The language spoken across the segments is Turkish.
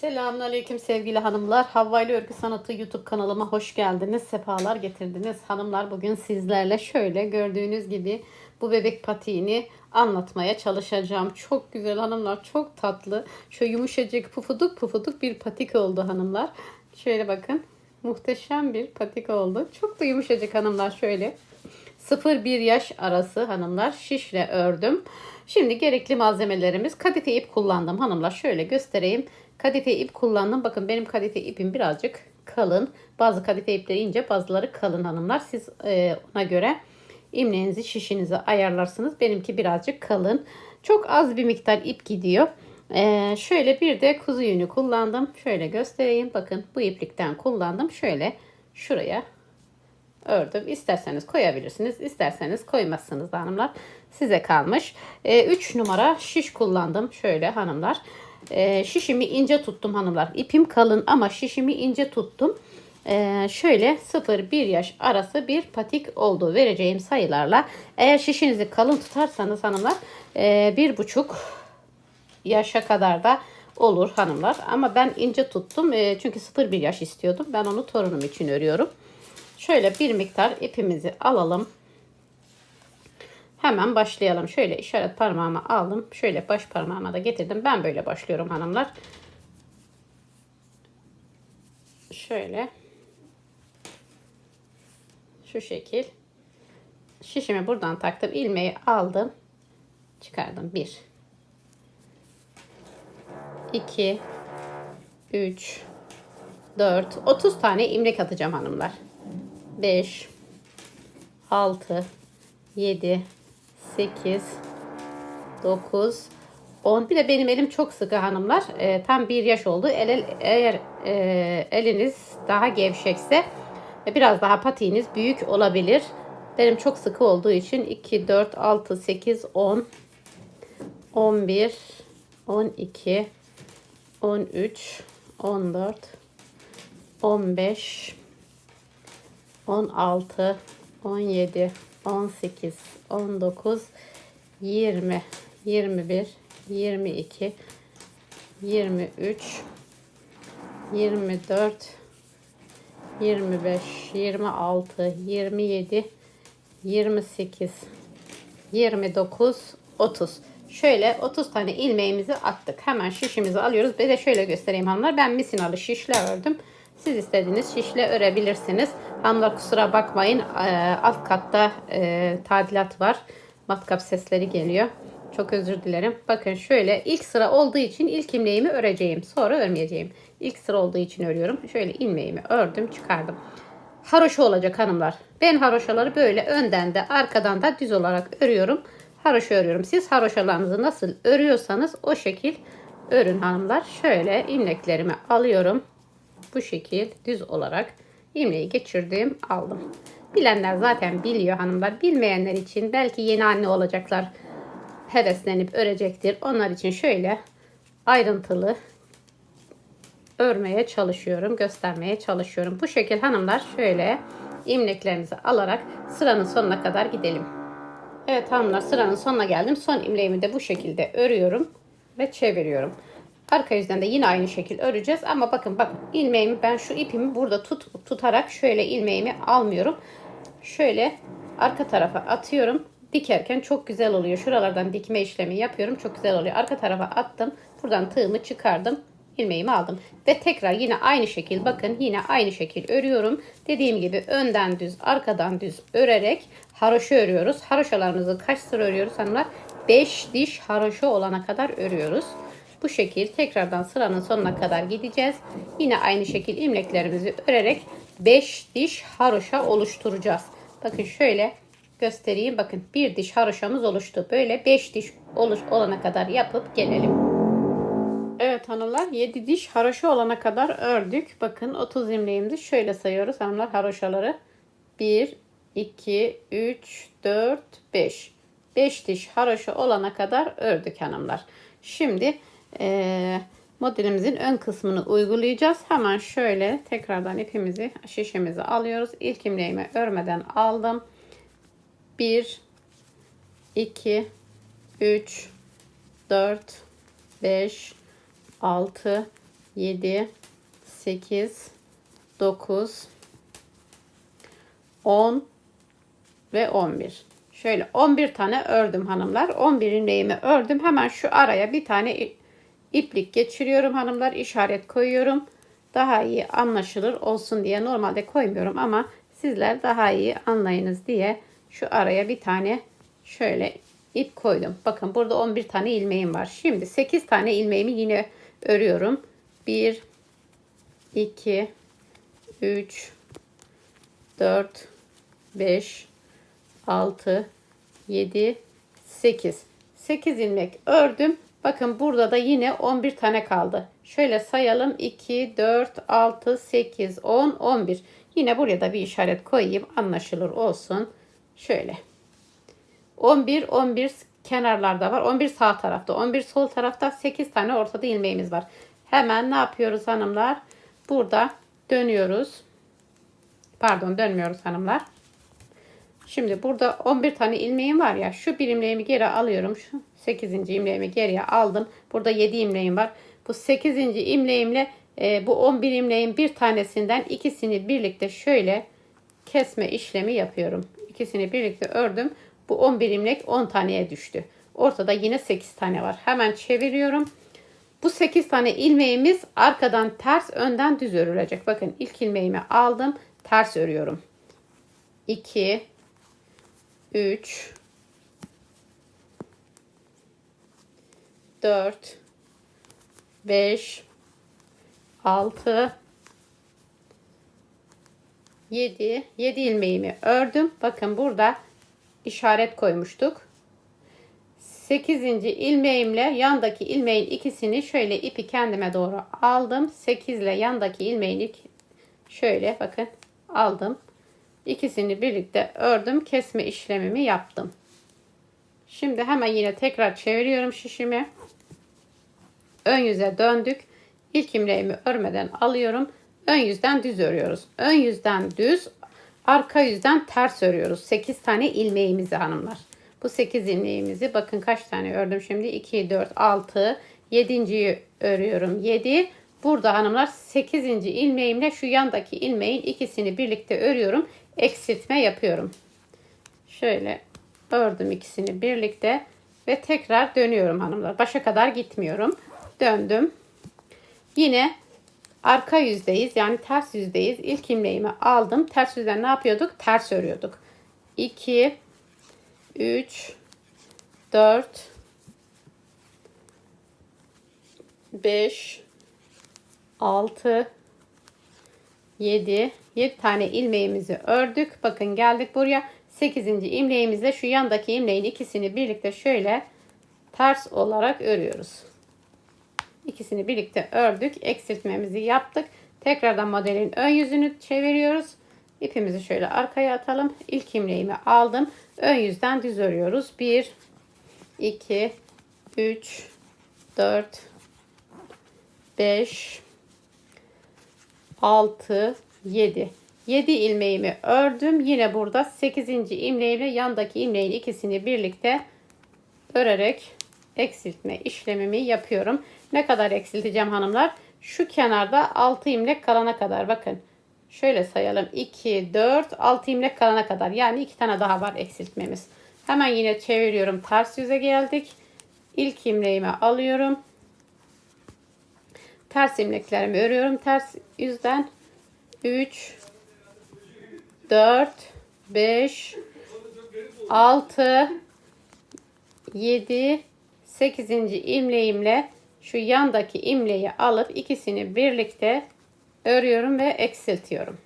Selamünaleyküm sevgili hanımlar. Havva ile Örgü Sanatı YouTube kanalıma hoş geldiniz. Sefalar getirdiniz. Hanımlar bugün sizlerle şöyle gördüğünüz gibi bu bebek patiğini anlatmaya çalışacağım. Çok güzel hanımlar, çok tatlı. Şöyle yumuşacık pufuduk pufuduk bir patik oldu hanımlar. Şöyle bakın. Muhteşem bir patik oldu. Çok da yumuşacık hanımlar şöyle. 0-1 yaş arası hanımlar şişle ördüm. Şimdi gerekli malzemelerimiz kadife ip kullandım hanımlar. Şöyle göstereyim. Kadife ip kullandım. Bakın benim kadife ipim birazcık kalın. Bazı kadife ipleri ince bazıları kalın hanımlar. Siz e, ona göre imleğinizi şişinizi ayarlarsınız. Benimki birazcık kalın. Çok az bir miktar ip gidiyor. Ee, şöyle bir de kuzu yünü kullandım. Şöyle göstereyim. Bakın bu iplikten kullandım. Şöyle şuraya ördüm. İsterseniz koyabilirsiniz. isterseniz koymazsınız hanımlar. Size kalmış. 3 numara şiş kullandım. Şöyle hanımlar. Ee, şişimi ince tuttum hanımlar. İpim kalın ama şişimi ince tuttum. Ee, şöyle 0-1 yaş arası bir patik oldu vereceğim sayılarla. Eğer şişinizi kalın tutarsanız hanımlar e, bir buçuk yaşa kadar da olur hanımlar. Ama ben ince tuttum. E, çünkü 0-1 yaş istiyordum. Ben onu torunum için örüyorum. Şöyle bir miktar ipimizi alalım. Hemen başlayalım. Şöyle işaret parmağımı aldım. Şöyle baş parmağıma da getirdim. Ben böyle başlıyorum hanımlar. Şöyle. Şu şekil. Şişimi buradan taktım. ilmeği aldım. Çıkardım. 1 2 3 4 30 tane imlek atacağım hanımlar. 5 6 7 8 9 10 bir de benim elim çok sıkı hanımlar. E, tam bir yaş oldu. El, el eğer e, eliniz daha gevşekse biraz daha patiğiniz büyük olabilir. Benim çok sıkı olduğu için 2 4 6 8 10 11 12 13 14 15 16 17 18 19 20 21 22 23 24 25 26 27 28 29 30 Şöyle 30 tane ilmeğimizi attık. Hemen şişimizi alıyoruz. Bir de şöyle göstereyim hanımlar. Ben misinalı şişle ördüm. Siz istediğiniz şişle örebilirsiniz. Hanımlar kusura bakmayın. Ee, alt katta e, tadilat var. Matkap sesleri geliyor. Çok özür dilerim. Bakın şöyle ilk sıra olduğu için ilk ilmeğimi öreceğim. Sonra örmeyeceğim. İlk sıra olduğu için örüyorum. Şöyle ilmeğimi ördüm çıkardım. Haroşa olacak hanımlar. Ben haroşaları böyle önden de arkadan da düz olarak örüyorum. Haroşa örüyorum. Siz haroşalarınızı nasıl örüyorsanız o şekil örün hanımlar. Şöyle ilmeklerimi alıyorum. Bu şekil düz olarak ilmeği geçirdim aldım. Bilenler zaten biliyor hanımlar. Bilmeyenler için belki yeni anne olacaklar heveslenip örecektir. Onlar için şöyle ayrıntılı örmeye çalışıyorum. Göstermeye çalışıyorum. Bu şekil hanımlar şöyle imleklerinizi alarak sıranın sonuna kadar gidelim. Evet hanımlar sıranın sonuna geldim. Son imleğimi de bu şekilde örüyorum ve çeviriyorum. Arka yüzden de yine aynı şekil öreceğiz. Ama bakın bakın ilmeğimi ben şu ipimi burada tut, tutarak şöyle ilmeğimi almıyorum. Şöyle arka tarafa atıyorum. Dikerken çok güzel oluyor. Şuralardan dikme işlemi yapıyorum. Çok güzel oluyor. Arka tarafa attım. Buradan tığımı çıkardım. ilmeğimi aldım. Ve tekrar yine aynı şekil bakın yine aynı şekil örüyorum. Dediğim gibi önden düz arkadan düz örerek haroşa örüyoruz. Haroşalarımızı kaç sıra örüyoruz hanımlar? 5 diş haroşa olana kadar örüyoruz. Bu şekil tekrardan sıranın sonuna kadar gideceğiz. Yine aynı şekil ilmeklerimizi örerek 5 diş haroşa oluşturacağız. Bakın şöyle göstereyim. Bakın bir diş haroşamız oluştu. Böyle 5 diş oluş olana kadar yapıp gelelim. Evet hanımlar 7 diş haroşa olana kadar ördük. Bakın 30 ilmeğimdi. Şöyle sayıyoruz hanımlar haroşaları. 1, 2, 3, 4, 5. 5 diş haroşa olana kadar ördük hanımlar. Şimdi e, modelimizin ön kısmını uygulayacağız. Hemen şöyle tekrardan ipimizi şişemizi alıyoruz. İlk imleğimi örmeden aldım. 1 2 3 4 5 6 7 8 9 10 ve 11. Şöyle 11 tane ördüm hanımlar. 11 ilmeğimi ördüm. Hemen şu araya bir tane iplik geçiriyorum hanımlar. İşaret koyuyorum. Daha iyi anlaşılır olsun diye normalde koymuyorum ama sizler daha iyi anlayınız diye şu araya bir tane şöyle ip koydum. Bakın burada 11 tane ilmeğim var. Şimdi 8 tane ilmeğimi yine örüyorum. 1 2 3 4 5 6 7 8 8 ilmek ördüm. Bakın burada da yine 11 tane kaldı. Şöyle sayalım. 2 4 6 8 10 11. Yine buraya da bir işaret koyayım anlaşılır olsun. Şöyle. 11 11 kenarlarda var. 11 sağ tarafta, 11 sol tarafta 8 tane ortada ilmeğimiz var. Hemen ne yapıyoruz hanımlar? Burada dönüyoruz. Pardon dönmüyoruz hanımlar. Şimdi burada 11 tane ilmeğim var ya. Şu bir ilmeğimi geri alıyorum. Şu 8. ilmeğimi geriye aldım. Burada 7 ilmeğim var. Bu 8. ilmeğimle e, bu 11 ilmeğin bir tanesinden ikisini birlikte şöyle kesme işlemi yapıyorum. İkisini birlikte ördüm. Bu 11 ilmek 10 taneye düştü. Ortada yine 8 tane var. Hemen çeviriyorum. Bu 8 tane ilmeğimiz arkadan ters önden düz örülecek. Bakın ilk ilmeğimi aldım. Ters örüyorum. 2 3 4 5 6 7 7 ilmeğimi ördüm. Bakın burada işaret koymuştuk. 8. ilmeğimle yandaki ilmeğin ikisini şöyle ipi kendime doğru aldım. 8 ile yandaki ilmeğin şöyle bakın aldım. İkisini birlikte ördüm. Kesme işlemimi yaptım. Şimdi hemen yine tekrar çeviriyorum şişimi. Ön yüze döndük. İlk ilmeğimi örmeden alıyorum. Ön yüzden düz örüyoruz. Ön yüzden düz, arka yüzden ters örüyoruz. 8 tane ilmeğimizi hanımlar. Bu 8 ilmeğimizi bakın kaç tane ördüm şimdi? 2, 4, 6, 7.yi örüyorum. 7. Burada hanımlar 8. ilmeğimle şu yandaki ilmeğin ikisini birlikte örüyorum. Eksiltme yapıyorum. Şöyle ördüm ikisini birlikte ve tekrar dönüyorum hanımlar. Başa kadar gitmiyorum. Döndüm. Yine arka yüzdeyiz. Yani ters yüzdeyiz. İlk ilmeğimi aldım. Ters yüzden ne yapıyorduk? Ters örüyorduk. 2 3 4 5 6 7 7 tane ilmeğimizi ördük. Bakın geldik buraya. 8. ilmeğimizle şu yandaki ilmeğin ikisini birlikte şöyle ters olarak örüyoruz. İkisini birlikte ördük. Eksiltmemizi yaptık. Tekrardan modelin ön yüzünü çeviriyoruz. İpimizi şöyle arkaya atalım. İlk ilmeğimi aldım. Ön yüzden düz örüyoruz. 1 2 3 4 5 6 7 7 ilmeğimi ördüm. Yine burada 8. ilmeğimle yandaki ilmeğin ikisini birlikte örerek eksiltme işlemimi yapıyorum. Ne kadar eksilteceğim hanımlar? Şu kenarda 6 ilmek kalana kadar bakın. Şöyle sayalım. 2, 4, 6 ilmek kalana kadar. Yani 2 tane daha var eksiltmemiz. Hemen yine çeviriyorum. Ters yüze geldik. İlk ilmeğimi alıyorum. Ters ilmeklerimi örüyorum. Ters yüzden 3, 4, 5, 6, 7, 8. ilmeğimle şu yandaki imleği alıp ikisini birlikte örüyorum ve eksiltiyorum.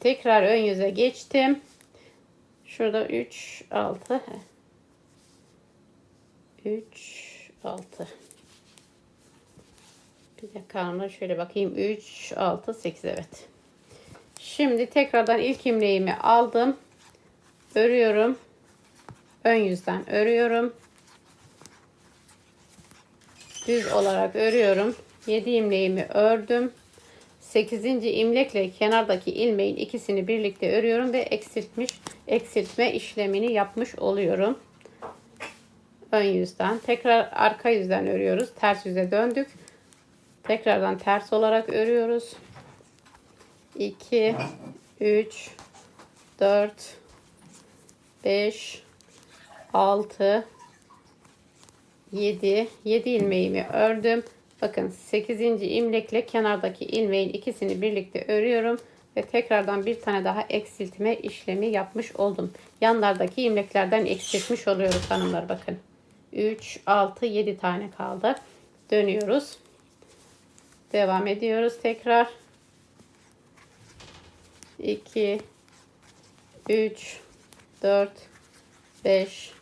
Tekrar ön yüze geçtim. Şurada 3 6 3 6 Bir dakika şöyle bakayım 3 6 8 evet. Şimdi tekrardan ilk imleğimi aldım. Örüyorum. Ön yüzden örüyorum düz olarak örüyorum. 7 ilmeğimi ördüm. 8. imlekle kenardaki ilmeğin ikisini birlikte örüyorum ve eksiltmiş eksiltme işlemini yapmış oluyorum. ön yüzden. Tekrar arka yüzden örüyoruz. Ters yüze döndük. Tekrardan ters olarak örüyoruz. 2 3 4 5 6 7 7 ilmeğimi ördüm. Bakın 8. ilmekle kenardaki ilmeğin ikisini birlikte örüyorum ve tekrardan bir tane daha eksiltme işlemi yapmış oldum. Yanlardaki ilmeklerden eksiltmiş oluyoruz hanımlar bakın. 3 6 7 tane kaldı. Dönüyoruz. Devam ediyoruz tekrar. 2 3 4 5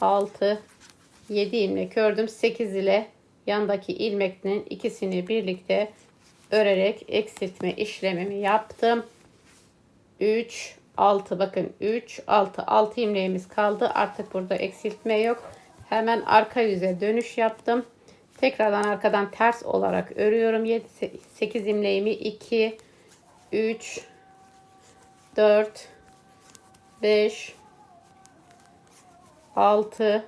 6 7 ilmek ördüm. 8 ile yandaki ilmeklerin ikisini birlikte örerek eksiltme işlemimi yaptım. 3 6 bakın 3 6 6 ilmeğimiz kaldı. Artık burada eksiltme yok. Hemen arka yüze dönüş yaptım. Tekrardan arkadan ters olarak örüyorum. 7 8 ilmeğimi 2 3 4 5 6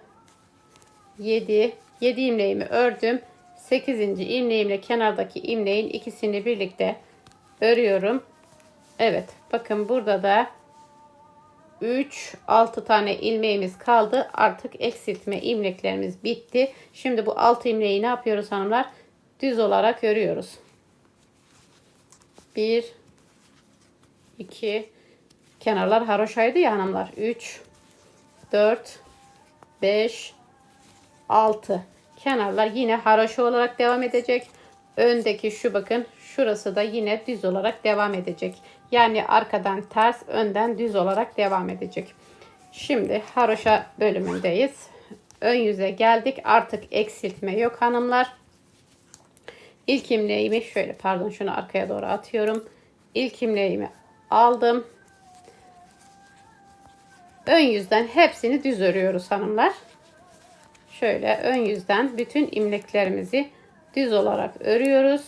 7 7 ilmeğimi ördüm. 8. ilmeğimle kenardaki ilmeğin ikisini birlikte örüyorum. Evet bakın burada da 3 6 tane ilmeğimiz kaldı. Artık eksiltme ilmeklerimiz bitti. Şimdi bu 6 ilmeği ne yapıyoruz hanımlar? Düz olarak örüyoruz. 1 2 kenarlar haroşaydı ya hanımlar. 3 4 5 6 kenarlar yine haroşa olarak devam edecek. Öndeki şu bakın şurası da yine düz olarak devam edecek. Yani arkadan ters önden düz olarak devam edecek. Şimdi haroşa bölümündeyiz. Ön yüze geldik. Artık eksiltme yok hanımlar. İlk imleğimi şöyle pardon şunu arkaya doğru atıyorum. İlk imleğimi aldım. Ön yüzden hepsini düz örüyoruz hanımlar. Şöyle ön yüzden bütün imleklerimizi düz olarak örüyoruz.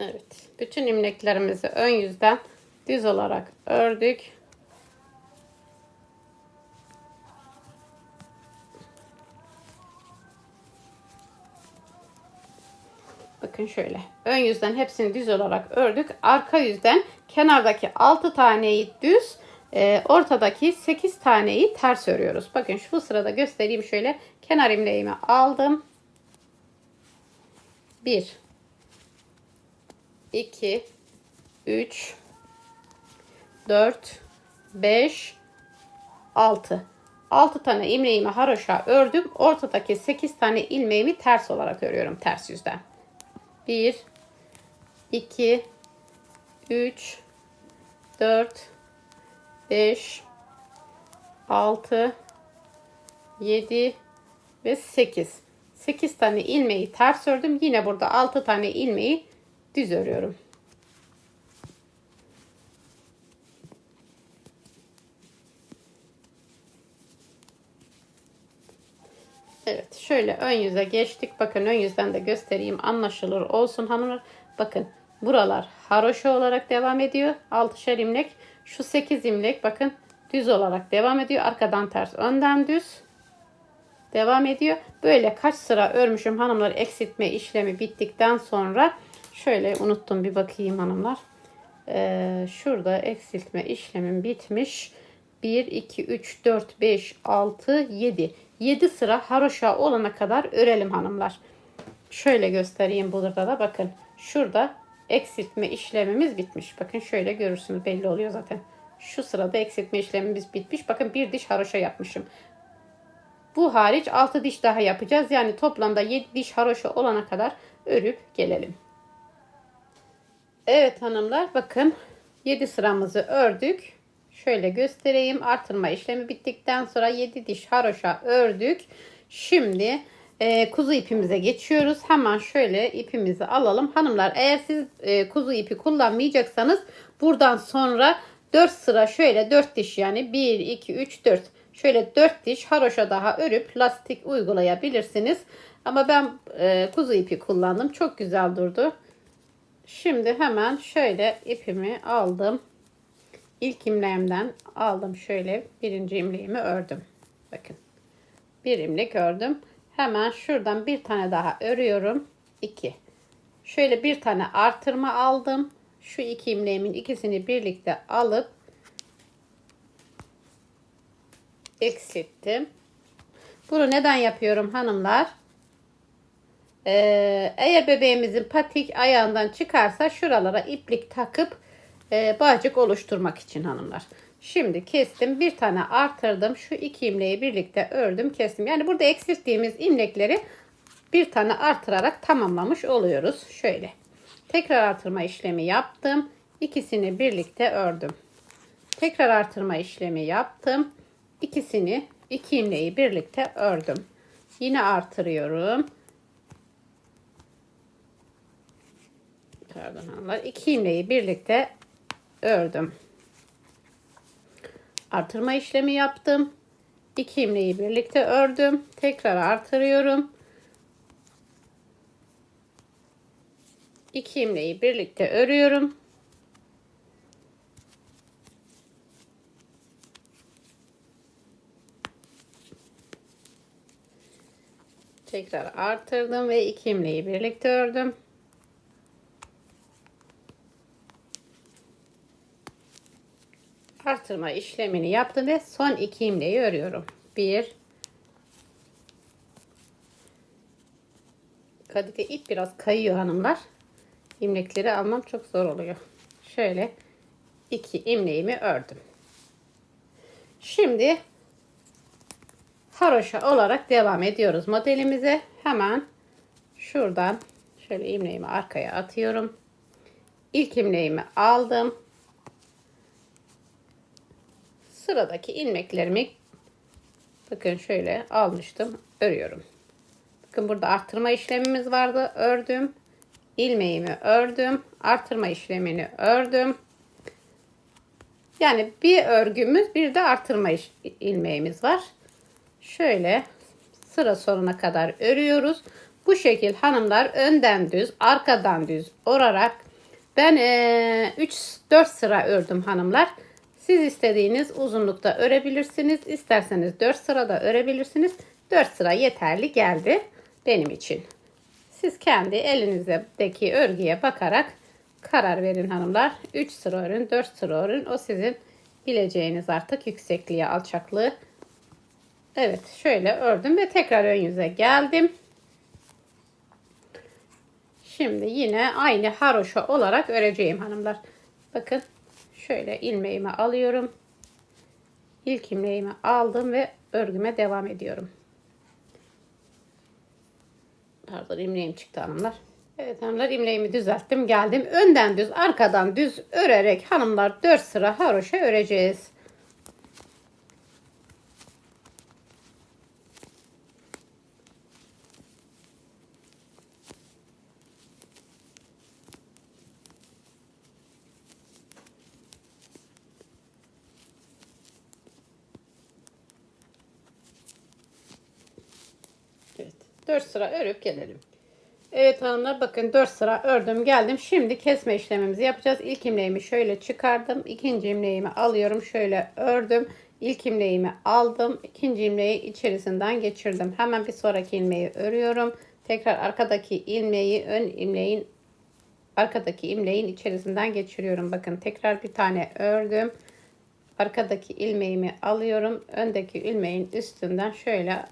Evet. Bütün imleklerimizi ön yüzden düz olarak ördük. Bakın şöyle. Ön yüzden hepsini düz olarak ördük. Arka yüzden kenardaki 6 taneyi düz, e, ortadaki 8 taneyi ters örüyoruz. Bakın şu sırada göstereyim şöyle. Kenar imleğimi aldım. 1 2 3 4 5 6 6 tane ilmeğimi haroşa ördüm. Ortadaki 8 tane ilmeğimi ters olarak örüyorum ters yüzden. 1 2 3 4 5 6 7 ve 8 8 tane ilmeği ters ördüm. Yine burada 6 tane ilmeği düz örüyorum. Evet şöyle ön yüze geçtik. Bakın ön yüzden de göstereyim anlaşılır olsun hanımlar. Bakın buralar haroşa olarak devam ediyor. 6'şer imlek. Şu 8 imlek bakın düz olarak devam ediyor. Arkadan ters önden düz devam ediyor. Böyle kaç sıra örmüşüm hanımlar eksiltme işlemi bittikten sonra şöyle unuttum bir bakayım hanımlar. Ee, şurada eksiltme işlemim bitmiş. 1, 2, 3, 4, 5, 6, 7. 7 sıra haroşa olana kadar örelim hanımlar. Şöyle göstereyim burada da bakın. Şurada eksiltme işlemimiz bitmiş. Bakın şöyle görürsünüz belli oluyor zaten. Şu sırada eksiltme işlemimiz bitmiş. Bakın bir diş haroşa yapmışım. Bu hariç 6 diş daha yapacağız. Yani toplamda 7 diş haroşa olana kadar örüp gelelim. Evet hanımlar bakın 7 sıramızı ördük. Şöyle göstereyim. Artırma işlemi bittikten sonra 7 diş haroşa ördük. Şimdi e, kuzu ipimize geçiyoruz. Hemen şöyle ipimizi alalım. Hanımlar eğer siz e, kuzu ipi kullanmayacaksanız buradan sonra 4 sıra şöyle 4 diş yani 1, 2, 3, 4. Şöyle 4 diş haroşa daha örüp lastik uygulayabilirsiniz. Ama ben e, kuzu ipi kullandım. Çok güzel durdu. Şimdi hemen şöyle ipimi aldım. İlk imleğimden aldım şöyle birinci imleğimi ördüm. Bakın. Bir imlek ördüm. Hemen şuradan bir tane daha örüyorum. 2. Şöyle bir tane artırma aldım. Şu iki imleğimin ikisini birlikte alıp eksilttim. Bunu neden yapıyorum hanımlar? Ee, eğer bebeğimizin patik ayağından çıkarsa şuralara iplik takıp e, bağcık oluşturmak için hanımlar. Şimdi kestim. Bir tane artırdım. Şu iki imleği birlikte ördüm. Kestim. Yani burada eksilttiğimiz imlekleri bir tane artırarak tamamlamış oluyoruz. Şöyle. Tekrar artırma işlemi yaptım. İkisini birlikte ördüm. Tekrar artırma işlemi yaptım. İkisini iki imleği birlikte ördüm. Yine artırıyorum. Pardon hanımlar. İki imleği birlikte ördüm. Artırma işlemi yaptım. İki imleği birlikte ördüm. Tekrar artırıyorum. İki imleği birlikte örüyorum. Tekrar artırdım ve iki imleği birlikte ördüm. Artırma işlemini yaptım ve son iki imleği örüyorum. Bir Kadike ip biraz kayıyor hanımlar. İmlekleri almam çok zor oluyor. Şöyle iki imleğimi ördüm. Şimdi haroşa olarak devam ediyoruz modelimize. Hemen şuradan şöyle imleğimi arkaya atıyorum. İlk imleğimi aldım. Sıradaki ilmeklerimi bakın şöyle almıştım. Örüyorum. Bakın burada artırma işlemimiz vardı. Ördüm. ilmeğimi ördüm. Artırma işlemini ördüm. Yani bir örgümüz bir de artırma ilmeğimiz var. Şöyle sıra sonuna kadar örüyoruz. Bu şekil hanımlar önden düz, arkadan düz orarak ben 3-4 sıra ördüm hanımlar. Siz istediğiniz uzunlukta örebilirsiniz. İsterseniz 4 sırada örebilirsiniz. 4 sıra yeterli geldi benim için. Siz kendi elinizdeki örgüye bakarak karar verin hanımlar. 3 sıra örün, 4 sıra örün. O sizin bileceğiniz artık yüksekliği, alçaklığı. Evet şöyle ördüm ve tekrar ön yüze geldim. Şimdi yine aynı haroşa olarak öreceğim hanımlar. Bakın şöyle ilmeğimi alıyorum. İlk ilmeğimi aldım ve örgüme devam ediyorum. Pardon imleğim çıktı hanımlar. Evet hanımlar imleğimi düzelttim geldim. Önden düz arkadan düz örerek hanımlar 4 sıra haroşa öreceğiz. Evet. 4 sıra örüp gelelim. Evet hanımlar bakın 4 sıra ördüm geldim. Şimdi kesme işlemimizi yapacağız. İlk imleğimi şöyle çıkardım. ikinci imleğimi alıyorum. Şöyle ördüm. İlk imleğimi aldım. ikinci imleği içerisinden geçirdim. Hemen bir sonraki ilmeği örüyorum. Tekrar arkadaki ilmeği ön ilmeğin arkadaki imleğin içerisinden geçiriyorum. Bakın tekrar bir tane ördüm. Arkadaki ilmeğimi alıyorum. Öndeki ilmeğin üstünden şöyle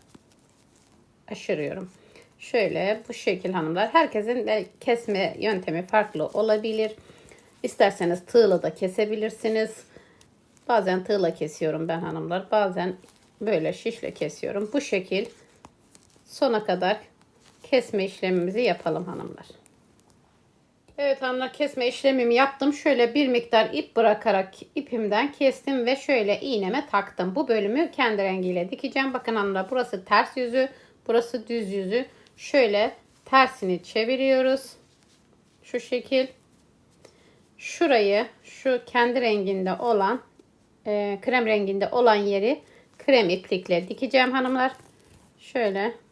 aşırıyorum. Şöyle bu şekil hanımlar. Herkesin de kesme yöntemi farklı olabilir. İsterseniz tığla da kesebilirsiniz. Bazen tığla kesiyorum ben hanımlar. Bazen böyle şişle kesiyorum. Bu şekil sona kadar kesme işlemimizi yapalım hanımlar. Evet hanımlar kesme işlemimi yaptım. Şöyle bir miktar ip bırakarak ipimden kestim ve şöyle iğneme taktım. Bu bölümü kendi rengiyle dikeceğim. Bakın hanımlar burası ters yüzü. Burası düz yüzü. Şöyle tersini çeviriyoruz. Şu şekil. Şurayı şu kendi renginde olan e, krem renginde olan yeri krem iplikle dikeceğim hanımlar. Şöyle.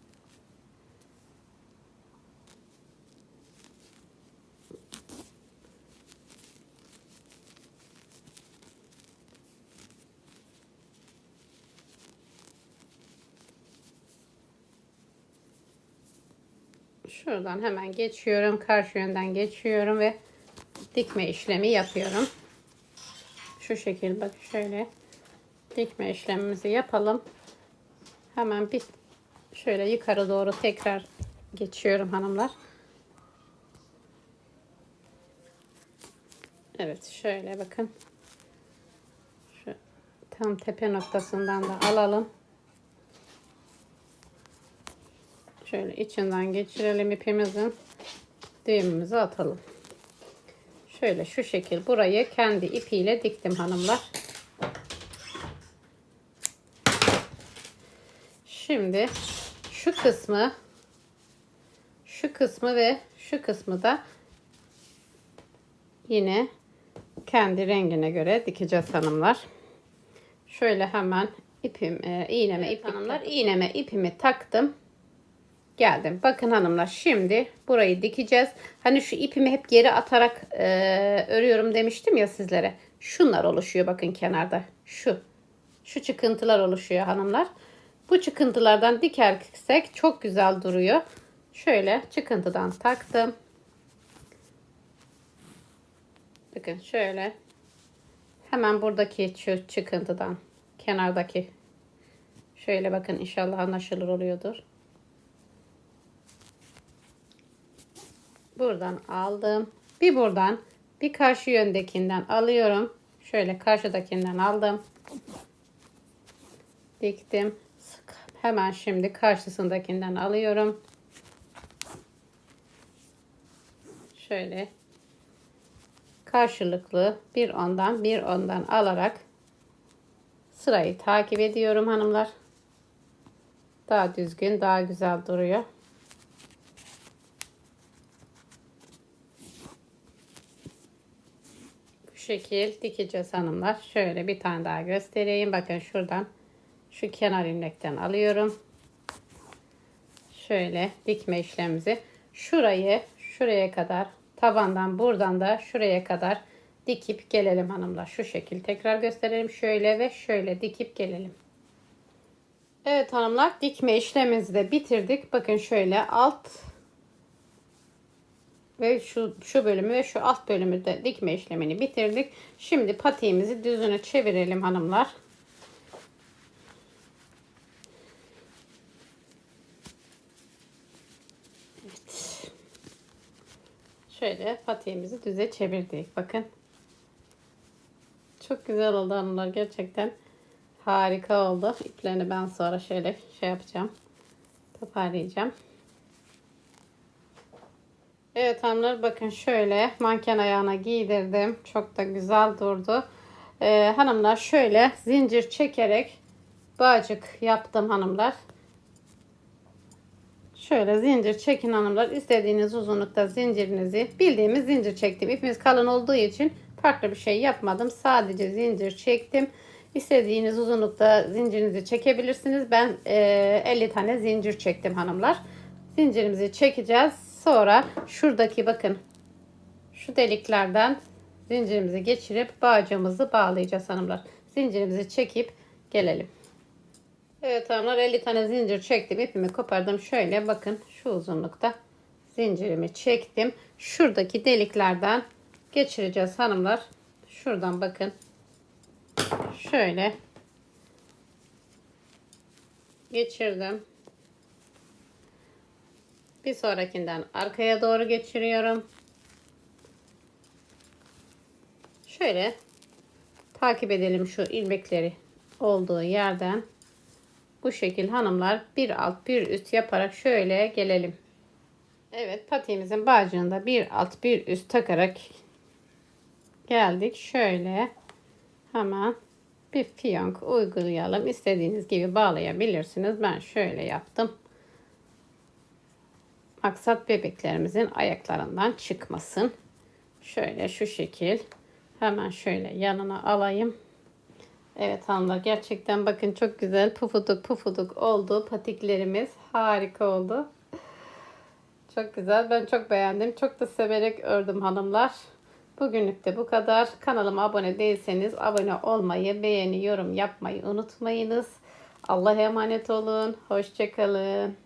Şuradan hemen geçiyorum. Karşı yönden geçiyorum ve dikme işlemi yapıyorum. Şu şekil bak şöyle dikme işlemimizi yapalım. Hemen bir şöyle yukarı doğru tekrar geçiyorum hanımlar. Evet şöyle bakın. Şu tam tepe noktasından da alalım. Şöyle içinden geçirelim ipimizin. Düğümümüzü atalım. Şöyle şu şekil burayı kendi ipiyle diktim hanımlar. Şimdi şu kısmı şu kısmı ve şu kısmı da yine kendi rengine göre dikeceğiz hanımlar. Şöyle hemen ipim e, iğneme evet, ip hanımlar iğneme ipimi taktım. Geldim. Bakın hanımlar şimdi burayı dikeceğiz. Hani şu ipimi hep geri atarak e, örüyorum demiştim ya sizlere. Şunlar oluşuyor bakın kenarda. Şu. Şu çıkıntılar oluşuyor hanımlar. Bu çıkıntılardan dikersek çok güzel duruyor. Şöyle çıkıntıdan taktım. Bakın şöyle. Hemen buradaki şu çıkıntıdan kenardaki şöyle bakın inşallah anlaşılır oluyordur. Buradan aldım. Bir buradan bir karşı yöndekinden alıyorum. Şöyle karşıdakinden aldım. Diktim. Hemen şimdi karşısındakinden alıyorum. Şöyle karşılıklı bir ondan bir ondan alarak sırayı takip ediyorum hanımlar. Daha düzgün, daha güzel duruyor. Şekil dikeceğiz hanımlar. Şöyle bir tane daha göstereyim. Bakın şuradan şu kenar ilmekten alıyorum. Şöyle dikme işlemimizi şurayı şuraya kadar tabandan buradan da şuraya kadar dikip gelelim hanımlar. Şu şekil tekrar gösterelim. Şöyle ve şöyle dikip gelelim. Evet hanımlar dikme işlemimizi de bitirdik. Bakın şöyle alt ve şu şu bölümü ve şu alt bölümü de dikme işlemini bitirdik. Şimdi patiğimizi düzüne çevirelim hanımlar. Şöyle patiğimizi düze çevirdik. Bakın. Çok güzel oldu hanımlar. Gerçekten harika oldu. İplerini ben sonra şöyle şey yapacağım. Toparlayacağım. Evet hanımlar bakın şöyle manken ayağına giydirdim. Çok da güzel durdu. Ee, hanımlar şöyle zincir çekerek bağcık yaptım hanımlar. Şöyle zincir çekin hanımlar. İstediğiniz uzunlukta zincirinizi bildiğimiz zincir çektim. İpimiz kalın olduğu için farklı bir şey yapmadım. Sadece zincir çektim. İstediğiniz uzunlukta zincirinizi çekebilirsiniz. Ben e, 50 tane zincir çektim hanımlar. Zincirimizi çekeceğiz. Sonra şuradaki bakın şu deliklerden zincirimizi geçirip bağcığımızı bağlayacağız hanımlar. Zincirimizi çekip gelelim. Evet hanımlar 50 tane zincir çektim. ipimi kopardım. Şöyle bakın şu uzunlukta zincirimi çektim. Şuradaki deliklerden geçireceğiz hanımlar. Şuradan bakın. Şöyle geçirdim. Bir sonrakinden arkaya doğru geçiriyorum. Şöyle takip edelim şu ilmekleri olduğu yerden. Bu şekil hanımlar bir alt bir üst yaparak şöyle gelelim. Evet patiğimizin bağcığında bir alt bir üst takarak geldik. Şöyle hemen bir fiyonk uygulayalım. İstediğiniz gibi bağlayabilirsiniz. Ben şöyle yaptım. Maksat bebeklerimizin ayaklarından çıkmasın. Şöyle şu şekil. Hemen şöyle yanına alayım. Evet hanımlar gerçekten bakın çok güzel pufuduk pufuduk oldu. Patiklerimiz harika oldu. Çok güzel. Ben çok beğendim. Çok da severek ördüm hanımlar. Bugünlük de bu kadar. Kanalıma abone değilseniz abone olmayı, beğeni, yorum yapmayı unutmayınız. Allah'a emanet olun. Hoşçakalın.